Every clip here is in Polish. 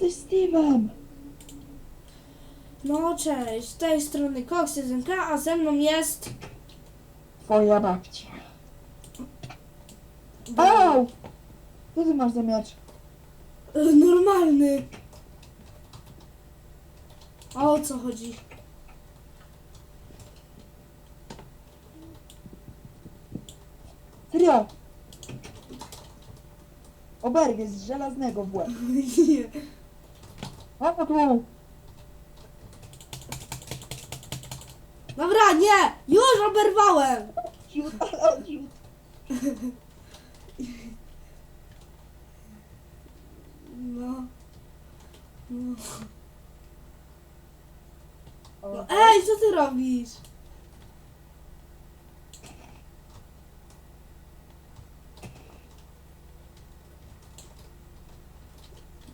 Jesteś Steve'em! No cześć, z tej strony Cox 1K, a ze mną jest... Twoja babcia. Au! Co ty masz za miecz? E, Normalny. A o co chodzi? Serio! Oberwie z żelaznego w łeb. Nie. Tu! Dobra, nie! Już oberwałem! Ciut, ciut. No. no. No. Ej, co ty robisz?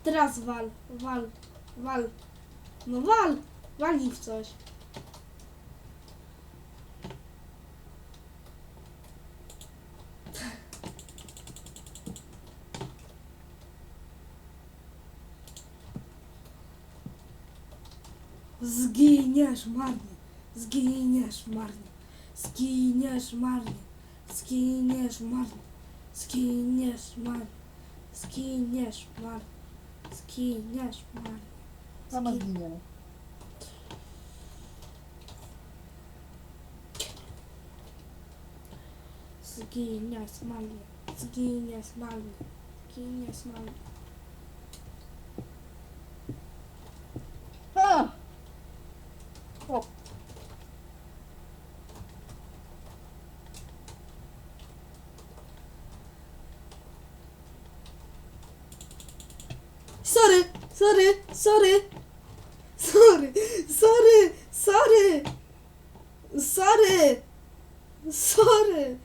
Teraz wal, wal, wal. No wal, walnij w coś. Zginiesz marnie, zginiesz marnie, zginiesz marnie, zginiesz marnie, zginiesz marnie, zginiesz marnie, zginiesz marnie. Sama zginiemy. Zginiesz marnie, zginiesz marnie, zginiesz marnie. Ha! O, Sorry, sorry, sorry, sorry, sorry, sorry, sorry, sorry.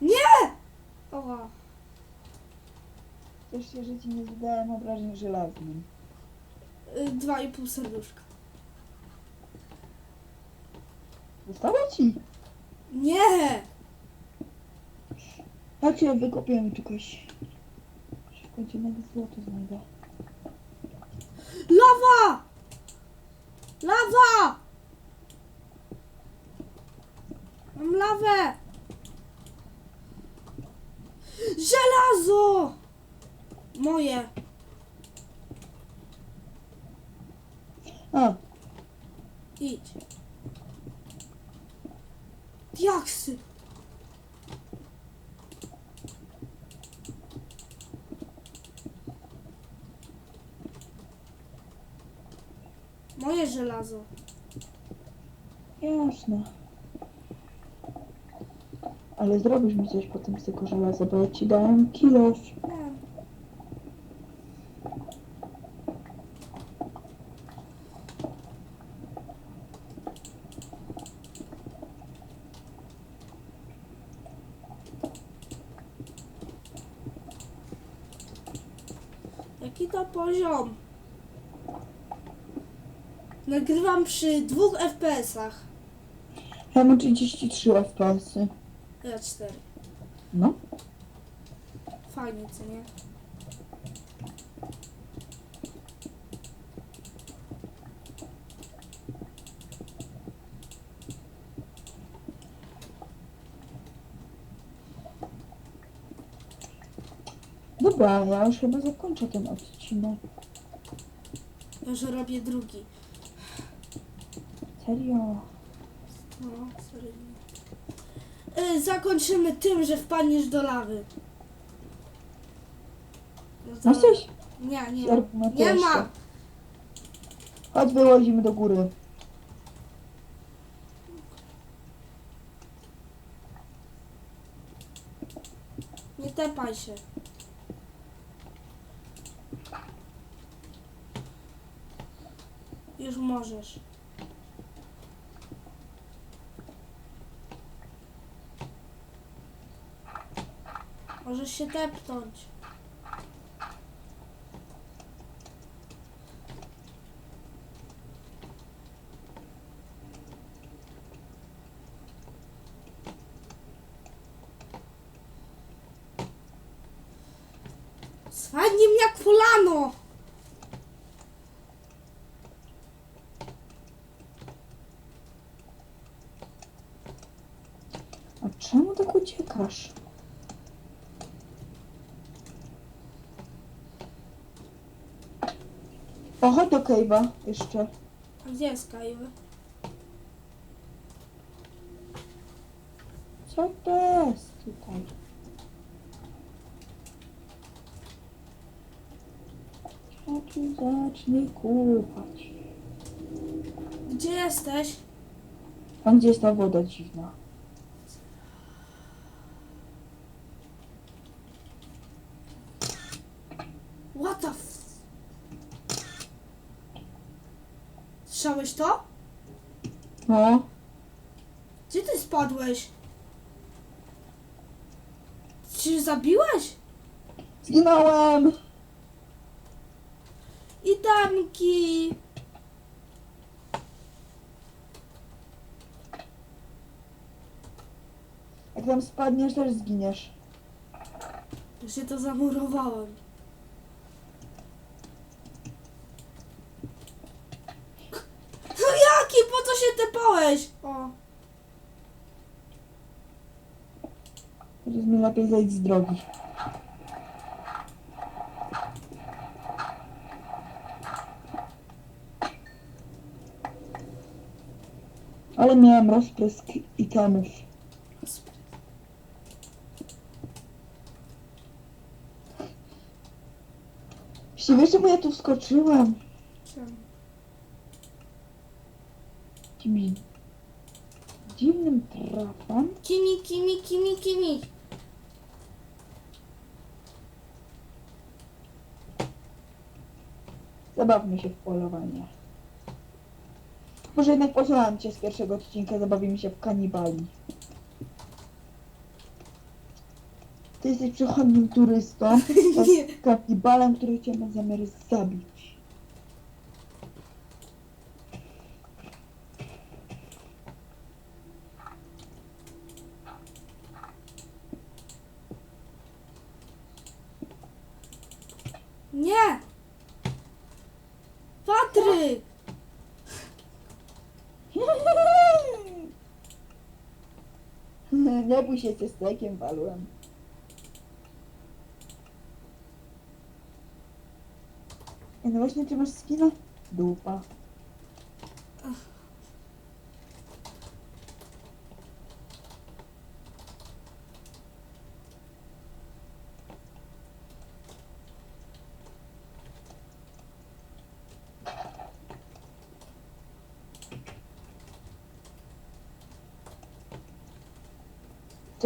Nie! Oła. Że ci nie zadałem obrażeń żelaznym. Y, Dwa i pół serduszka. Zostało ci? Nie! Chodźcie, wykopiemy czegoś. Może w końcu nawet złoto znajdę. Lawa! Lawa! Mam lawę! Żelazo! Moje. A, Idź. Diaksy. Moje żelazo. jasne. Ale zrobisz mi coś potem z tego żelaza, bo ja ci dałem kilof. Jaki to poziom? Nagrywam przy dwóch FPS-ach. Ja mam 33 FPS-y. Ja cztery. No. Fajnie, co nie? Dobra, ja już chyba zakończę ten odcinek. Już robię drugi. Serio. No, sorry. Y, zakończymy tym, że wpadniesz do lawy. No to- Masz coś? Nie, nie. Nie ma. jeszcze. Chodź, wyłozimy do góry. Nie tepaj się. Już możesz. Możesz się tepnąć. Spadnie mnie jak polano! A czemu tak uciekasz? O, chodź do jeszcze. A gdzie jest Kaiwy? Co to jest tutaj? Chodź zacznij kupać. Gdzie jesteś? Tam gdzie jest ta woda dziwna. Słyszałeś to? No, Gdzie ty spadłeś? Się zabiłeś? zginąłem! I damki! Jak tam spadniesz, też zginiesz. Ja się to zamurowałem. No jaki? Po co się tepałeś? O. Teraz mi lepiej zejść z drogi. Ale miałem rozprysk itemów. Jeśli wiesz, czemu ja tu wskoczyłem? Jakimś dziwnym trafem. Kimi, kimi, kimi, kimi. Zabawmy się w polowanie. Może jednak posłucham cię z pierwszego odcinka, zabawimy się w kanibali. Ty jesteś przychodnim turystą, z kanibalem, który cię ma zamiar zabić. Nie! Patryk! Nie bój się, ze stekiem walłem. No właśnie, czy masz skina? Dupa.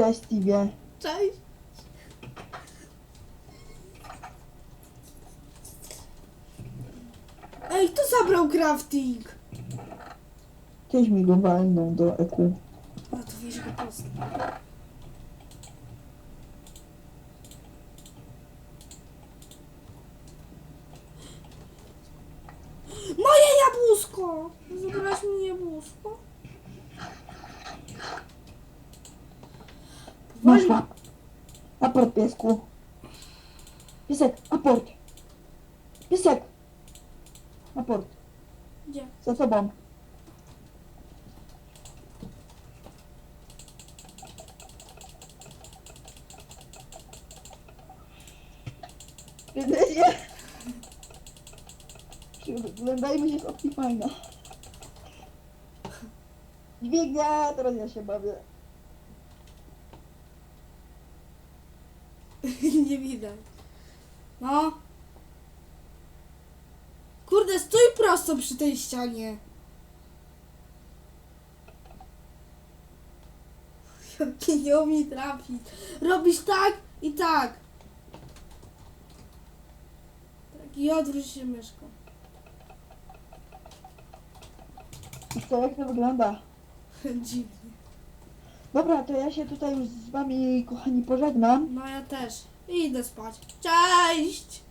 Cześć, Stevie. Cześć! Ej, kto zabrał crafting? Ktoś mi go walnął do E EQ. A to wiesz go post. Moje jabłuszko! Zabrałaś mi jabłuszko? Masz łap. Aport, piesku. Piesek, aport. Piesek. Aport. Gdzie? Za tobą. Wiecie? Przyglądajmy się z Optifina. Dźwignia, teraz ja się bawię. Nie widać. No. Kurde, stój prosto przy tej ścianie. Jaki nie umie trafić. Robisz tak i tak. Tak i odwróć się myszką. I co, jak to wygląda? Dziwnie. Dobra, to ja się tutaj już z wami, kochani, pożegnam. No ja też. Idę spać. Cześć!